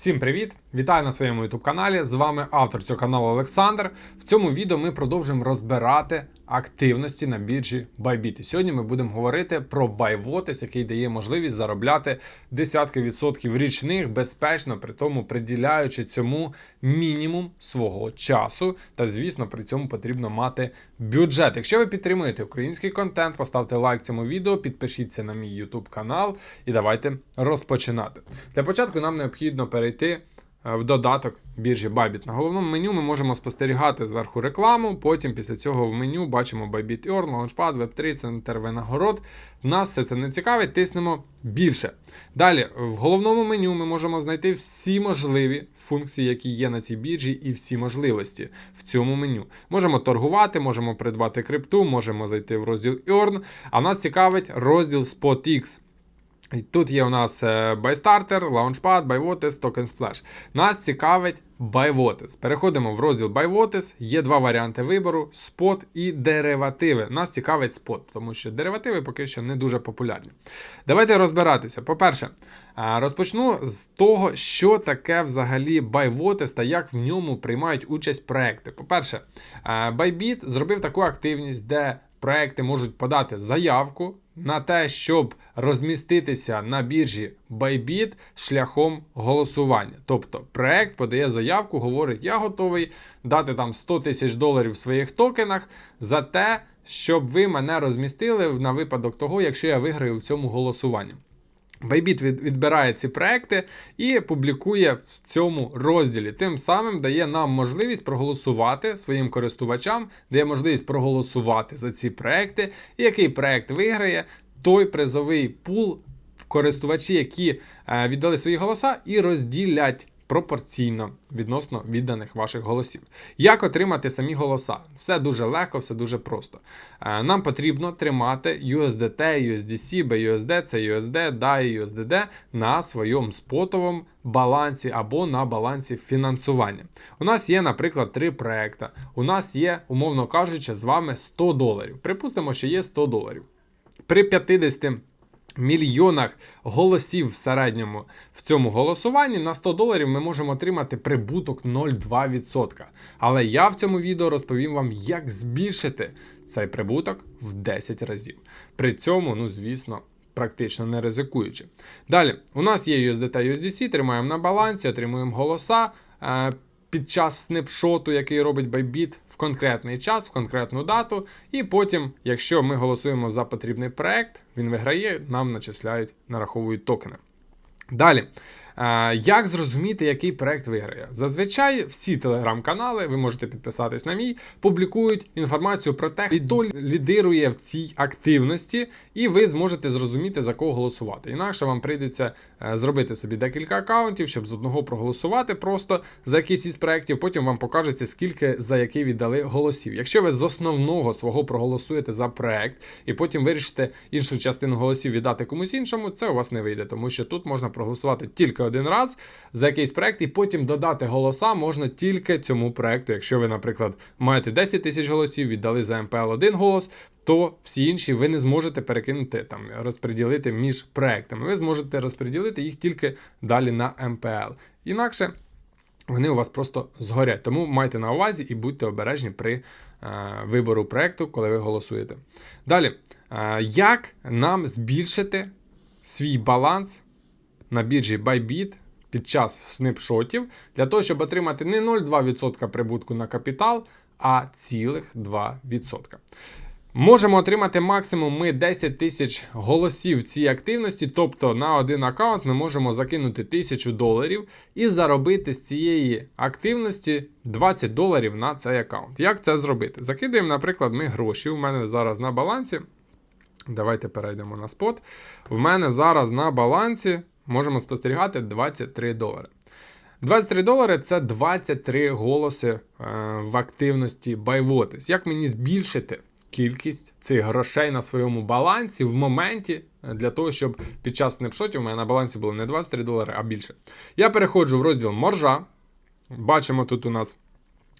Всім привіт! Вітаю на своєму youtube каналі. З вами автор цього каналу Олександр. В цьому відео ми продовжуємо розбирати активності на біржі Bybit. І сьогодні ми будемо говорити про BuyVotes, який дає можливість заробляти десятки відсотків річних безпечно, при тому приділяючи цьому мінімум свого часу. Та звісно, при цьому потрібно мати бюджет. Якщо ви підтримуєте український контент, поставте лайк цьому відео, підпишіться на мій YouTube канал і давайте розпочинати. Для початку нам необхідно перейти в додаток біржі Bybit. На головному меню ми можемо спостерігати зверху рекламу. Потім після цього в меню бачимо Bybit Earn, Launchpad, Web3, Центр винагород. Нас все це не цікавить, тиснемо більше. Далі, в головному меню ми можемо знайти всі можливі функції, які є на цій біржі, і всі можливості в цьому меню. Можемо торгувати, можемо придбати крипту, можемо зайти в розділ Earn, а нас цікавить розділ SpotX. Тут є у нас BuyStarter, Launchpad, BuyVotes, Token Splash. Нас цікавить BuyVotes. Переходимо в розділ BuyVotes. Є два варіанти вибору: спот і деривативи. Нас цікавить спот, тому що деривативи поки що не дуже популярні. Давайте розбиратися. По-перше, е, розпочну з того, що таке взагалі BuyVotes та як в ньому приймають участь проекти. По-перше, е, Bybit зробив таку активність, де проекти можуть подати заявку на те, щоб розміститися на біржі Bybit шляхом голосування. Тобто проект подає заявку, говорить: я готовий дати там 100 тисяч доларів в своїх токенах за те, щоб ви мене розмістили на випадок того, якщо я виграю в цьому голосуванні. Від, відбирає ці проекти і публікує в цьому розділі. Тим самим дає нам можливість проголосувати своїм користувачам, дає можливість проголосувати за ці проекти. І який проект виграє, той призовий пул користувачі, які е, віддали свої голоса, і розділять. Пропорційно відносно відданих ваших голосів. Як отримати самі голоса? Все дуже легко, все дуже просто. Е, Нам потрібно тримати USDT, USDC, BUSD, CUSD, DAI, USDD на своєму спотовому балансі або на балансі фінансування. У нас є, наприклад, три проекти. У нас є, умовно кажучи, з вами 100 доларів. Припустимо, що є 100 доларів. При 50 мільйонах голосів в середньому в цьому голосуванні на 100 доларів ми можемо отримати прибуток 0,2%. Але я в цьому відео розповім вам, як збільшити цей прибуток в 10 разів. При цьому, ну звісно. Практично не ризикуючи. Далі, у нас є USDT USDC, тримаємо на балансі, отримуємо голоса е, під час снапшоту, який робить Bybit конкретний час, в конкретну дату. І потім, якщо ми голосуємо за потрібний проект, він виграє, нам начисляють, нараховують токени. Далі. Як зрозуміти, який проект виграє? Зазвичай всі телеграм-канали, ви можете підписатись на мій, публікують інформацію про те, хто лідирує в цій активності, і ви зможете зрозуміти, за кого голосувати. Інакше вам прийдеться е, зробити собі декілька акаунтів, щоб з одного проголосувати просто за якийсь із проєктів, потім вам покажеться, скільки за який віддали голосів. Якщо ви з основного свого проголосуєте за проект, і потім вирішите іншу частину голосів віддати комусь іншому, це у вас не вийде, тому що тут можна проголосувати тільки один раз за якийсь проект, і потім додати голоса можна тільки цьому проекту. Якщо ви, наприклад, маєте 10 тисяч голосів, віддали за МПЛ один голос. То всі інші ви не зможете перекинути там, розподілити між проектами. Ви зможете розподілити їх тільки далі на МПЛ. Інакше вони у вас просто згорять. Тому майте на увазі і будьте обережні при е, вибору проекту, коли ви голосуєте. Далі, е, як нам збільшити свій баланс на біржі Bybit під час снапшотів для того, щоб отримати не 0,2% прибутку на капітал, а цілих 2%. Можемо отримати максимум ми 10 тисяч голосів в цій активності, тобто на один аккаунт ми можемо закинути 1000 доларів і заробити з цієї активності 20 доларів на цей аккаунт. Як це зробити? Закидуємо, наприклад, ми гроші. У мене зараз на балансі. Давайте перейдемо на спот. В мене зараз на балансі можемо спостерігати 23 долари. 23 долари це 23 голоси е, в активності BuyVotes. Як мені збільшити кількість цих грошей на своєму балансі в моменті е, для того, щоб під час снапшотів у мене на балансі було не 23 долари, а більше. Я переходжу в розділ моржа. Бачимо тут у нас.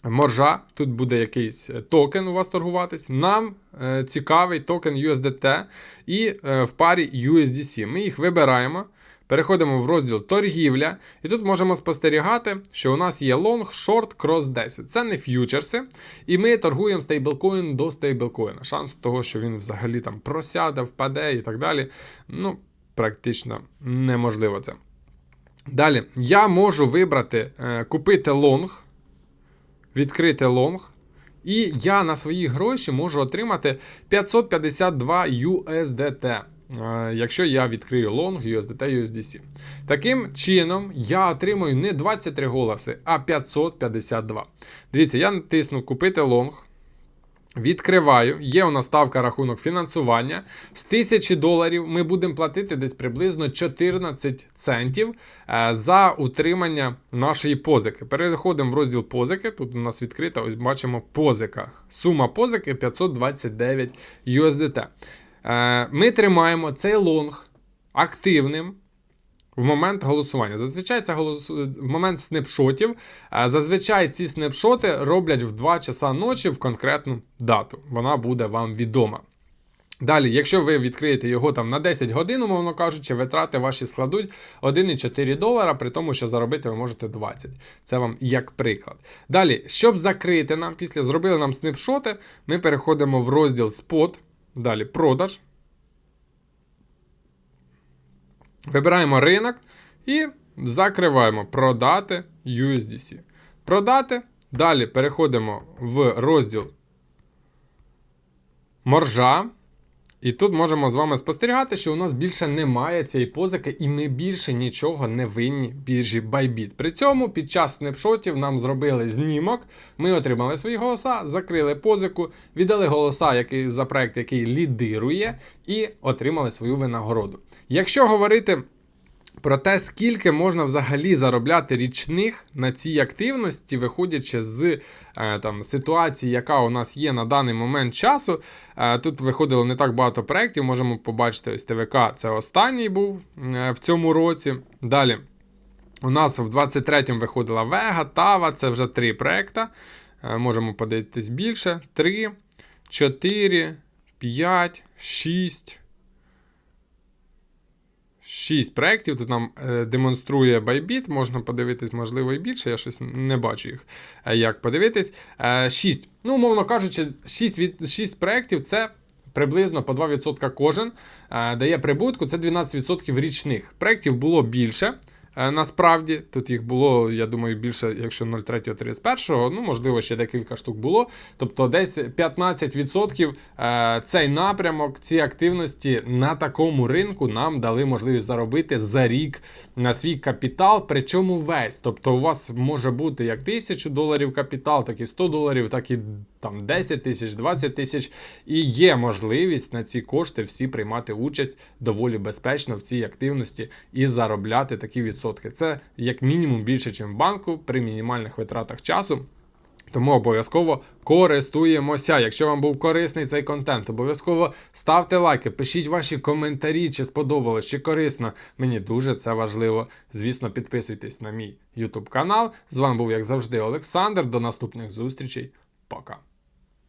Моржа, тут буде якийсь е, токен у вас торгуватись. Нам е, цікавий токен USDT і е, в парі USDC. Ми їх вибираємо. Переходимо в розділ торгівля, і тут можемо спостерігати, що у нас є лонг, шорт, крос 10. Це не ф'ючерси, і ми торгуємо стейблкоін до стейблкоїна. Шанс того, що він взагалі там просяде, впаде і так далі. Ну, практично неможливо це. Далі, я можу вибрати, е, купити лонг, відкрити лонг. І я на свої гроші можу отримати 552 USDT, якщо я відкрию лонг USDT USDC. Таким чином, я отримую не 23 голоси, а 552. Дивіться, я натисну купити лонг. Відкриваю, є у нас ставка рахунок фінансування. З 1000 доларів ми будемо платити десь приблизно 14 центів е, за утримання нашої позики. Переходимо в розділ позики. Тут у нас відкрита, ось бачимо позика. Сума позики 529 USDT. Е, Ми тримаємо цей лонг активним. В момент голосування. Зазвичай це голос... в момент снапшотів. Е, Зазвичай ці снапшоти роблять в 2 часа ночі в конкретну дату. Вона буде вам відома. Далі, якщо ви відкриєте його там на 10 годин, умовно кажучи, витрати ваші складуть 1,4 долара, при тому, що заробити ви можете 20. Це вам як приклад. Далі, щоб закрити нам, після зробили нам снапшоти, ми переходимо в розділ спот. Далі продаж. Вибираємо ринок і закриваємо продати USDC. Продати. Далі переходимо в розділ моржа. І тут можемо з вами спостерігати, що у нас більше немає цієї позики, і ми більше нічого не винні біржі Bybit. При цьому під час снапшотів нам зробили знімок, ми отримали свої голоса, закрили позику, віддали голоса який, за проект, який лідирує, і отримали свою винагороду. Якщо говорити про те, скільки можна взагалі заробляти річних на цій активності, виходячи з е, там, ситуації, яка у нас є на даний момент часу. Е, тут виходило не так багато проєктів, можемо побачити ось ТВК, це останній був е, в цьому році. Dалі. У нас в 23-му виходила Vega, Tava, це вже три проекти. Можемо подивитись більше. 3, 4, 5, 6. 6 проєктів. Тут нам е, демонструє Bybit, можна подивитись, можливо, і більше. Я щось не бачу їх, е, як подивитись. Шість. 6. Ну, умовно кажучи, 6, від, 6 проєктів це приблизно по 2% кожен е, дає прибутку. Це 12% річних. Проєктів було більше. Е, Насправді тут їх було, я думаю, більше, якщо 03-31, ну можливо, ще декілька штук було. Тобто десь 15% е, цей напрямок, ці активності на такому ринку нам дали можливість заробити за рік на свій капітал, причому весь. Тобто, у вас може бути як 1000 доларів капітал, так і 100 доларів, так і там 10 тисяч, 20 тисяч. І є можливість на ці кошти всі приймати участь доволі безпечно в цій активності і заробляти такі відсотки. Це як мінімум більше, ніж в банку при мінімальних витратах часу. Тому обов'язково користуємося. Якщо вам був корисний цей контент, обов'язково ставте лайки, пишіть ваші коментарі, чи сподобалось, чи корисно. Мені дуже це важливо. Звісно, підписуйтесь на мій YouTube канал. З вами був, як завжди, Олександр. До наступних зустрічей. Пока.